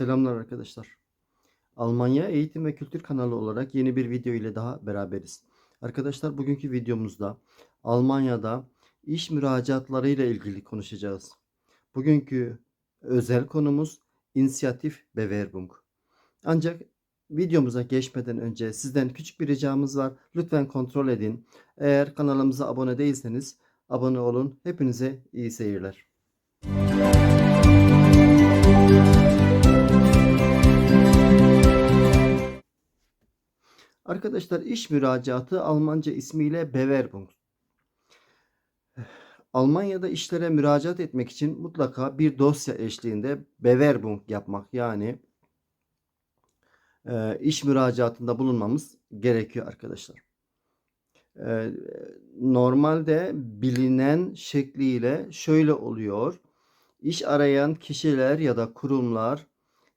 Selamlar arkadaşlar. Almanya Eğitim ve Kültür kanalı olarak yeni bir video ile daha beraberiz. Arkadaşlar bugünkü videomuzda Almanya'da iş müracaatları ile ilgili konuşacağız. Bugünkü özel konumuz inisiyatif Bewerbung. Ancak videomuza geçmeden önce sizden küçük bir ricamız var. Lütfen kontrol edin. Eğer kanalımıza abone değilseniz abone olun. Hepinize iyi seyirler. Arkadaşlar iş müracaatı Almanca ismiyle Bewerbung. Almanya'da işlere müracaat etmek için mutlaka bir dosya eşliğinde Bewerbung yapmak yani e, iş müracaatında bulunmamız gerekiyor arkadaşlar. E, normalde bilinen şekliyle şöyle oluyor. İş arayan kişiler ya da kurumlar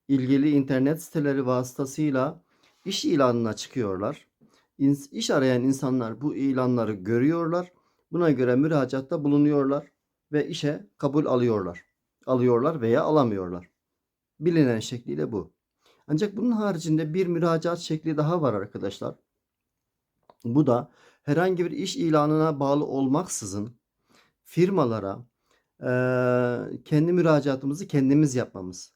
ilgili internet siteleri vasıtasıyla iş ilanına çıkıyorlar. İş arayan insanlar bu ilanları görüyorlar. Buna göre müracaatta bulunuyorlar ve işe kabul alıyorlar. Alıyorlar veya alamıyorlar. Bilinen şekliyle bu. Ancak bunun haricinde bir müracaat şekli daha var arkadaşlar. Bu da herhangi bir iş ilanına bağlı olmaksızın firmalara eee, kendi müracaatımızı kendimiz yapmamız.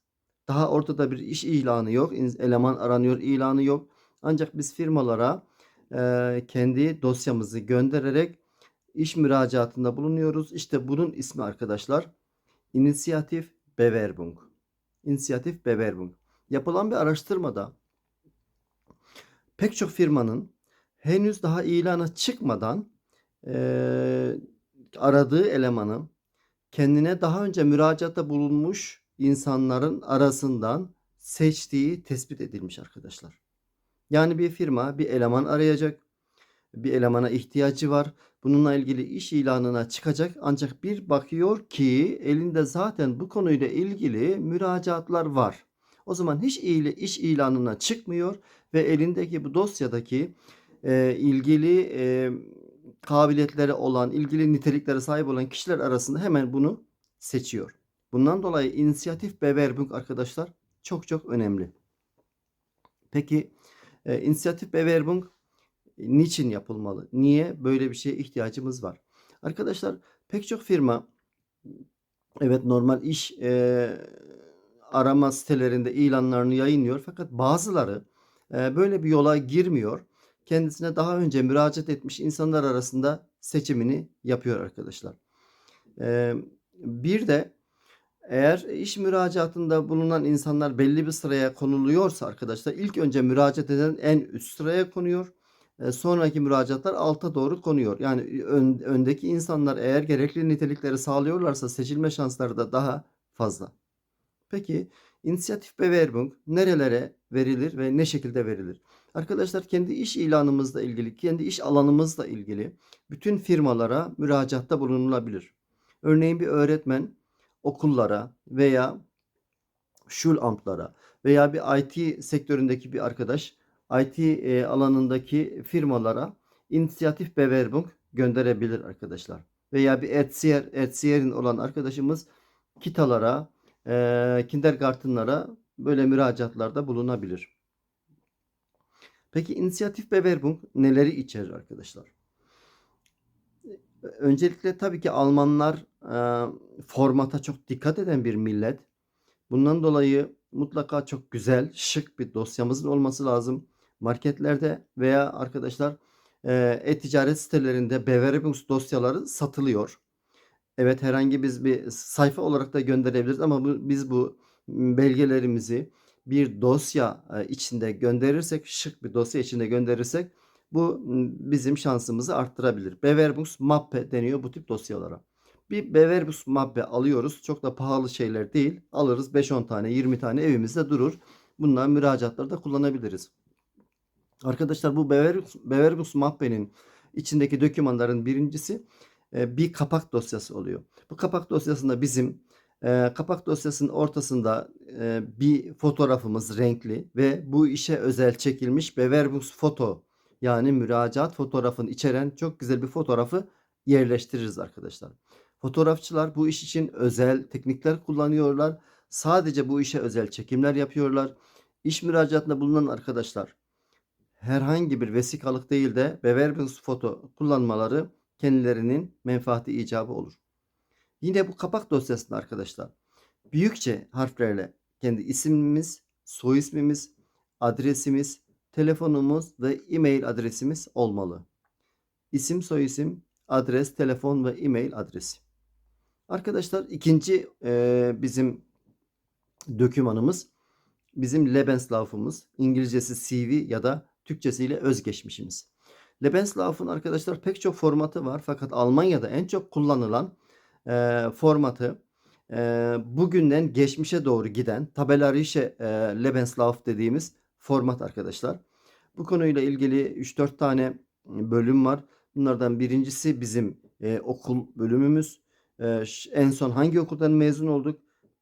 Daha ortada bir iş ilanı yok. Eleman aranıyor ilanı yok. Ancak biz firmalara eee, kendi dosyamızı göndererek iş müracaatında bulunuyoruz. İşte bunun ismi arkadaşlar inisiyatif Bewerbung. İnisiyatif Bewerbung. Yapılan bir araştırmada pek çok firmanın henüz daha ilana çıkmadan eee, aradığı elemanı kendine daha önce müracaatta bulunmuş insanların arasından seçtiği tespit edilmiş arkadaşlar. Yani bir firma bir eleman arayacak. Bir elemana ihtiyacı var. Bununla ilgili iş ilanına çıkacak. Ancak bir bakıyor ki elinde zaten bu konuyla ilgili müracaatlar var. O zaman hiç il- iş ilanına çıkmıyor ve elindeki bu dosyadaki e, ilgili e, kabiliyetleri olan, ilgili niteliklere sahip olan kişiler arasında hemen bunu seçiyor. Bundan dolayı inisiyatif Bewerbung arkadaşlar çok çok önemli. Peki e, inisiyatif Bewerbung niçin yapılmalı? Niye böyle bir şeye ihtiyacımız var? Arkadaşlar pek çok firma evet normal iş e, arama sitelerinde ilanlarını yayınlıyor fakat bazıları e, böyle bir yola girmiyor. Kendisine daha önce müracaat etmiş insanlar arasında seçimini yapıyor arkadaşlar. E, bir de eğer iş müracaatında bulunan insanlar belli bir sıraya konuluyorsa arkadaşlar ilk önce müracaat eden en üst sıraya konuyor. E, sonraki müracaatlar alta doğru konuyor. Yani ön- öndeki insanlar eğer gerekli nitelikleri sağlıyorlarsa seçilme şansları da daha fazla. Peki inisiyatif Bewerbung nerelere verilir ve ne şekilde verilir? Arkadaşlar kendi iş ilanımızla ilgili, kendi iş alanımızla ilgili bütün firmalara müracaatta bulunulabilir. Örneğin bir öğretmen okullara veya Schulamtlara veya bir IT sektöründeki bir arkadaş IT e, alanındaki firmalara inisiyatif Bewerbung gönderebilir arkadaşlar. Veya bir Erzieher, Erzieher'in olan arkadaşımız kitalara, e, kindergartenlara böyle müracaatlarda bulunabilir. Peki inisiyatif Bewerbung neleri içerir arkadaşlar? Öncelikle tabii ki Almanlar formata çok dikkat eden bir millet. Bundan dolayı mutlaka çok güzel, şık bir dosyamızın olması lazım. Marketlerde veya arkadaşlar e-ticaret sitelerinde Bewerbung dosyaları satılıyor. Evet herhangi biz bir sayfa olarak da gönderebiliriz ama bu, biz bu belgelerimizi bir dosya içinde gönderirsek, şık bir dosya içinde gönderirsek bu bizim şansımızı arttırabilir. Bewerbung Mappe deniyor bu tip dosyalara. Bir Bewerbung Mappe alıyoruz. Çok da pahalı şeyler değil. Alırız 5-10 tane, 20 tane evimizde durur. Bunlar müracaatlarda kullanabiliriz. Arkadaşlar bu Bewerbung Bewerbung Mappe'nin içindeki dokümanların birincisi e, bir kapak dosyası oluyor. Bu kapak dosyasında bizim e, kapak dosyasının ortasında e, bir fotoğrafımız renkli ve bu işe özel çekilmiş Bewerbung foto yani müracaat fotoğrafını içeren çok güzel bir fotoğrafı yerleştiririz arkadaşlar. Fotoğrafçılar bu iş için özel teknikler kullanıyorlar. Sadece bu işe özel çekimler yapıyorlar. İş müracaatında bulunan arkadaşlar herhangi bir vesikalık değil de Bewerbungsfoto kullanmaları kendilerinin menfaati icabı olur. Yine bu kapak dosyasında arkadaşlar büyükçe harflerle kendi ismimiz, soy ismimiz, adresimiz, telefonumuz ve e-mail adresimiz olmalı. İsim, soy isim, adres, telefon ve e-mail adresi. Arkadaşlar ikinci e, bizim dokümanımız bizim Lebenslauf'umuz. İngilizcesi CV ya da Türkçesiyle özgeçmişimiz. Lebenslauf'un arkadaşlar pek çok formatı var fakat Almanya'da en çok kullanılan e, formatı e, bugünden geçmişe doğru giden Tabellarische e, Lebenslauf dediğimiz format arkadaşlar. Bu konuyla ilgili 3-4 tane bölüm var. Bunlardan birincisi bizim e, okul bölümümüz. E, en son hangi okuldan mezun olduk?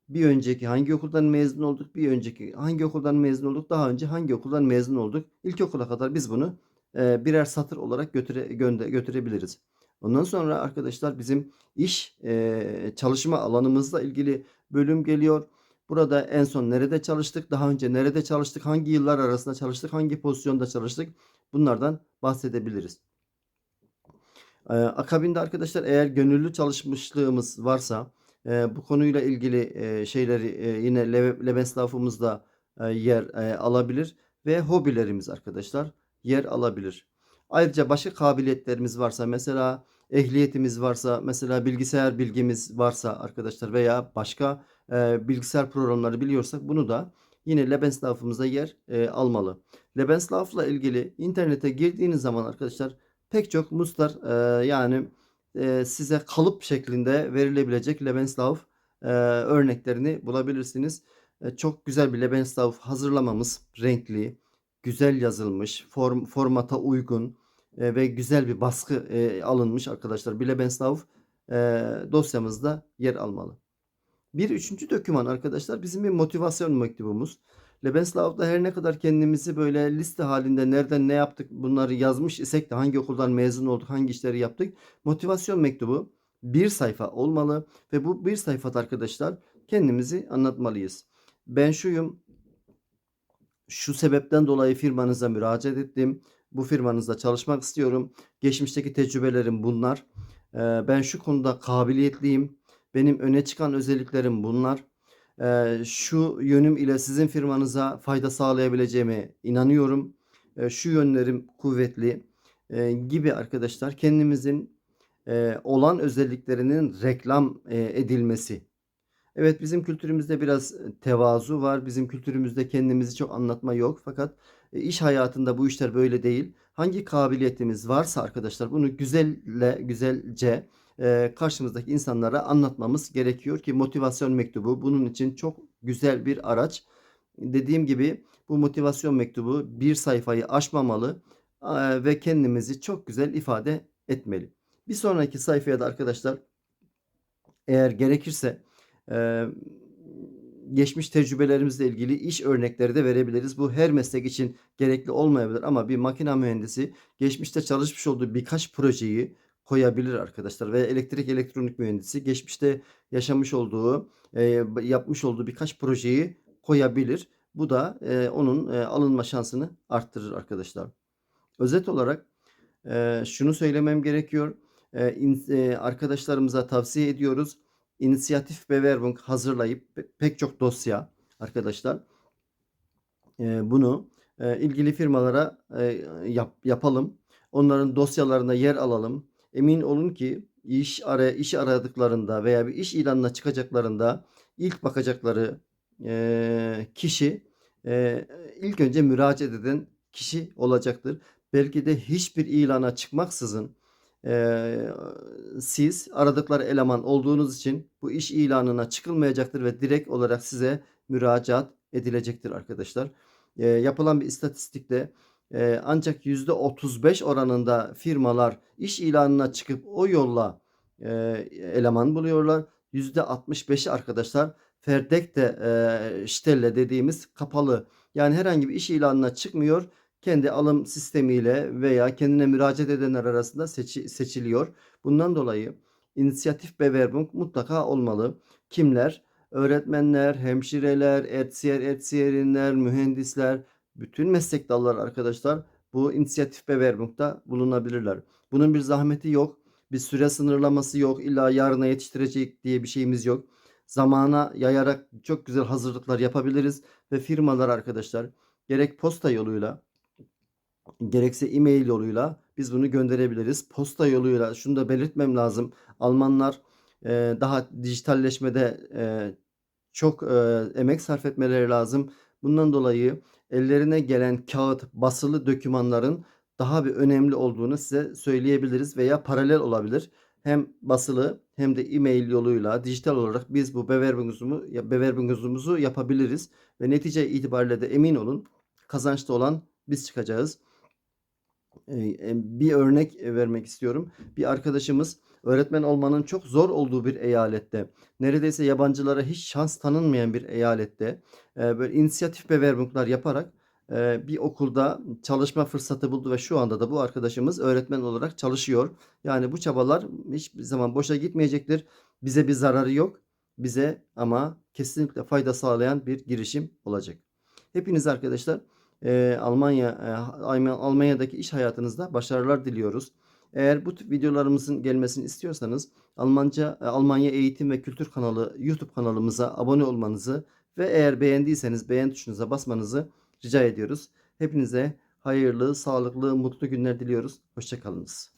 Bir önceki hangi okuldan mezun olduk? Bir önceki hangi okuldan mezun olduk? Daha önce hangi okuldan mezun olduk? İlkokula kadar biz bunu e, birer satır olarak götüre, gönde, götürebiliriz. Ondan sonra arkadaşlar bizim iş e, çalışma alanımızla ilgili bölüm geliyor. Burada en son nerede çalıştık? Daha önce nerede çalıştık? Hangi yıllar arasında çalıştık? Hangi pozisyonda çalıştık? Bunlardan bahsedebiliriz. Akabinde arkadaşlar eğer gönüllü çalışmışlığımız varsa e, bu konuyla ilgili e, şeyleri e, yine Le- Lebenslauf'umuzda e, yer e, alabilir ve hobilerimiz arkadaşlar yer alabilir. Ayrıca başka kabiliyetlerimiz varsa mesela ehliyetimiz varsa mesela bilgisayar bilgimiz varsa arkadaşlar veya başka e, bilgisayar programları biliyorsak bunu da yine Lebenslauf'umuzda yer e, almalı. Lebenslauf'la ilgili internete girdiğiniz zaman arkadaşlar pek çok mustar e, yani e, size kalıp şeklinde verilebilecek Lebenslauf e, örneklerini bulabilirsiniz. E, çok güzel bir Lebenslauf hazırlamamız renkli, güzel yazılmış, form, formata uygun e, ve güzel bir baskı e, alınmış arkadaşlar. Bir Lebenslauf e, dosyamızda yer almalı. Bir üçüncü doküman arkadaşlar bizim bir motivasyon mektubumuz. Lebenslauf'ta her ne kadar kendimizi böyle liste halinde nereden ne yaptık bunları yazmış isek de hangi okuldan mezun olduk, hangi işleri yaptık. Motivasyon mektubu bir sayfa olmalı ve bu bir sayfada arkadaşlar kendimizi anlatmalıyız. Ben şuyum, şu sebepten dolayı firmanıza müracaat ettim. Bu firmanızda çalışmak istiyorum. Geçmişteki tecrübelerim bunlar. Ben şu konuda kabiliyetliyim. Benim öne çıkan özelliklerim bunlar. Ee, Şu yönüm ile sizin firmanıza fayda sağlayabileceğime inanıyorum. Ee, Şu yönlerim kuvvetli Ee, gibi arkadaşlar kendimizin e, olan özelliklerinin reklam e, edilmesi. Evet bizim kültürümüzde biraz tevazu var. Bizim kültürümüzde kendimizi çok anlatma yok. Fakat e, iş hayatında bu işler böyle değil. Hangi kabiliyetimiz varsa arkadaşlar bunu güzelle güzelce e, karşımızdaki insanlara anlatmamız gerekiyor ki motivasyon mektubu bunun için çok güzel bir araç. Dediğim gibi bu motivasyon mektubu bir sayfayı aşmamalı e, ve kendimizi çok güzel ifade etmeli. Bir sonraki sayfaya da arkadaşlar eğer gerekirse e, geçmiş tecrübelerimizle ilgili iş örnekleri de verebiliriz. Bu her meslek için gerekli olmayabilir ama bir makine mühendisi geçmişte çalışmış olduğu birkaç projeyi koyabilir arkadaşlar ve elektrik elektronik mühendisi geçmişte yaşamış olduğu e, yapmış olduğu birkaç projeyi koyabilir. Bu da e, onun e, alınma şansını arttırır arkadaşlar. Özet olarak e, şunu söylemem gerekiyor. E, in- e, arkadaşlarımıza tavsiye ediyoruz. İnisiyatif Bewerbung hazırlayıp pe- pek çok dosya arkadaşlar e, bunu e, ilgili firmalara e, yap, yapalım. Onların dosyalarına yer alalım. Emin olun ki iş ara iş aradıklarında veya bir iş ilanına çıkacaklarında ilk bakacakları e, kişi e, ilk önce müracaat eden kişi olacaktır. Belki de hiçbir ilana çıkmaksızın e, siz aradıkları eleman olduğunuz için bu iş ilanına çıkılmayacaktır ve direkt olarak size müracaat edilecektir arkadaşlar. E, yapılan bir istatistikte e, ancak %35 oranında firmalar iş ilanına çıkıp o yolla e, eleman buluyorlar. %65'i arkadaşlar Ferdekte e, Stelle dediğimiz kapalı yani herhangi bir iş ilanına çıkmıyor. Kendi alım sistemiyle veya kendine müracaat edenler arasında seçi- seçiliyor. Bundan dolayı inisiyatif Bewerbung mutlaka olmalı. Kimler? öğretmenler, hemşireler, etsiyer, etsiyerinler, mühendisler, bütün meslek dalları arkadaşlar bu inisiyatif Bewerbung'da bulunabilirler. Bunun bir zahmeti yok. Bir süre sınırlaması yok. İlla yarına yetiştirecek diye bir şeyimiz yok. Zamana yayarak çok güzel hazırlıklar yapabiliriz ve firmalar arkadaşlar gerek posta yoluyla gerekse e-mail yoluyla biz bunu gönderebiliriz. Posta yoluyla şunu da belirtmem lazım. Almanlar e, daha dijitalleşmede e, çok e, emek sarf etmeleri lazım. Bundan dolayı ellerine gelen kağıt, basılı dokümanların daha bir önemli olduğunu size söyleyebiliriz veya paralel olabilir. Hem basılı hem de e-mail yoluyla dijital olarak biz bu Bewerbung'umuzu Bewerbung'umuzu yapabiliriz ve netice itibariyle de emin olun kazançlı olan biz çıkacağız. Ee, bir örnek vermek istiyorum. Bir arkadaşımız öğretmen olmanın çok zor olduğu bir eyalette, neredeyse yabancılara hiç şans tanınmayan bir eyalette e, böyle inisiyatif Bewerbung'lar yaparak e, bir okulda çalışma fırsatı buldu ve şu anda da bu arkadaşımız öğretmen olarak çalışıyor. Yani bu çabalar hiçbir zaman boşa gitmeyecektir. Bize bir zararı yok. Bize ama kesinlikle fayda sağlayan bir girişim olacak. Hepiniz arkadaşlar e, Almanya e, Almanya'daki iş hayatınızda başarılar diliyoruz. Eğer bu tip videolarımızın gelmesini istiyorsanız Almanca e, Almanya Eğitim ve Kültür kanalı YouTube kanalımıza abone olmanızı ve eğer beğendiyseniz beğen tuşunuza basmanızı rica ediyoruz. Hepinize hayırlı, sağlıklı, mutlu günler diliyoruz. Hoşçakalınız.